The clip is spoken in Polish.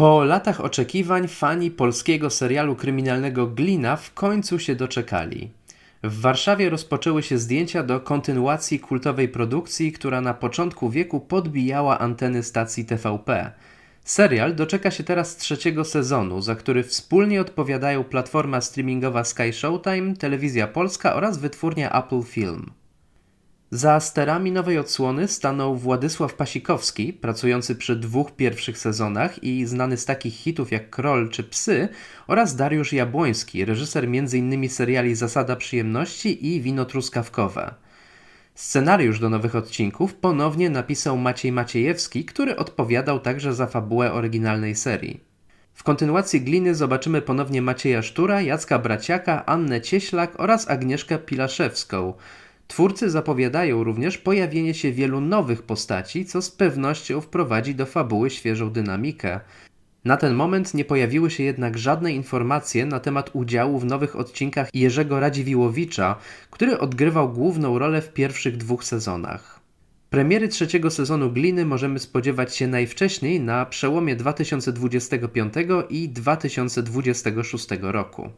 Po latach oczekiwań fani polskiego serialu kryminalnego Glina w końcu się doczekali. W Warszawie rozpoczęły się zdjęcia do kontynuacji kultowej produkcji, która na początku wieku podbijała anteny stacji TVP. Serial doczeka się teraz trzeciego sezonu, za który wspólnie odpowiadają platforma streamingowa Sky Showtime, Telewizja Polska oraz wytwórnia Apple Film. Za sterami nowej odsłony stanął Władysław Pasikowski, pracujący przy dwóch pierwszych sezonach i znany z takich hitów jak Kroll czy Psy, oraz Dariusz Jabłoński, reżyser m.in. seriali Zasada Przyjemności i Wino Truskawkowe. Scenariusz do nowych odcinków ponownie napisał Maciej Maciejewski, który odpowiadał także za fabułę oryginalnej serii. W kontynuacji Gliny zobaczymy ponownie Macieja Sztura, Jacka Braciaka, Annę Cieślak oraz Agnieszkę Pilaszewską. Twórcy zapowiadają również pojawienie się wielu nowych postaci, co z pewnością wprowadzi do fabuły świeżą dynamikę. Na ten moment nie pojawiły się jednak żadne informacje na temat udziału w nowych odcinkach Jerzego Radziwiłowicza, który odgrywał główną rolę w pierwszych dwóch sezonach. Premiery trzeciego sezonu Gliny możemy spodziewać się najwcześniej na przełomie 2025 i 2026 roku.